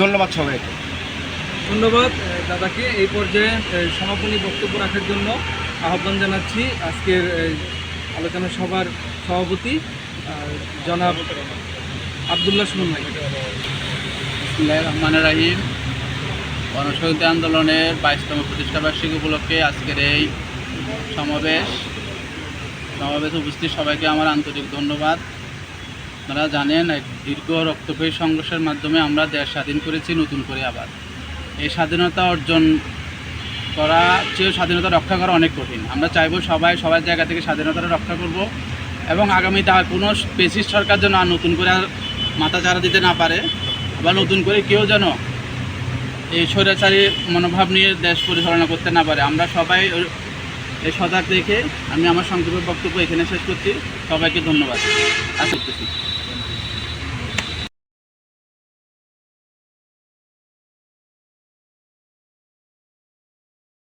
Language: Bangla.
ধন্যবাদ সবাইকে। ধন্যবাদ দাদাকে। এই পর্যায়ে সমাপনী বক্তব্য রাখার জন্য আহ্বান জানাচ্ছি আজকের আলোচনা সভার সভাপতি জনাব আবদুল্লাহ সুমন রহমান রাহিম। গণশহীদ আন্দোলনের বাইশতম প্রতিষ্ঠাবার্ষিকী উপলক্ষে আজকের এই সমাবেশ। সমাবেশে উপস্থিত সবাইকে আমার আন্তরিক ধন্যবাদ। আপনারা জানেন, এক দীর্ঘ রক্তক্ষয়ী সংঘর্ষের মাধ্যমে আমরা দেশ স্বাধীন করেছি, নতুন করে আবার। এই স্বাধীনতা অর্জন করা চেয়েও স্বাধীনতা রক্ষা করা অনেক কঠিন। আমরা চাইব সবাই সবার জায়গা থেকে স্বাধীনতাটা রক্ষা করব এবং আগামীতে আর কোনো পেসিস সরকার যেন আর নতুন করে আর মাথা চারা দিতে না পারে বা নতুন করে কেউ যেন এই স্বৈরাচারী মনোভাব নিয়ে দেশ পরিচালনা করতে না পারে। আমরা সবাই এই সজাগ দেখে আমি আমার সংক্ষেপের বক্তব্য এখানে শেষ করছি। সবাইকে ধন্যবাদ। আশা করতেছি।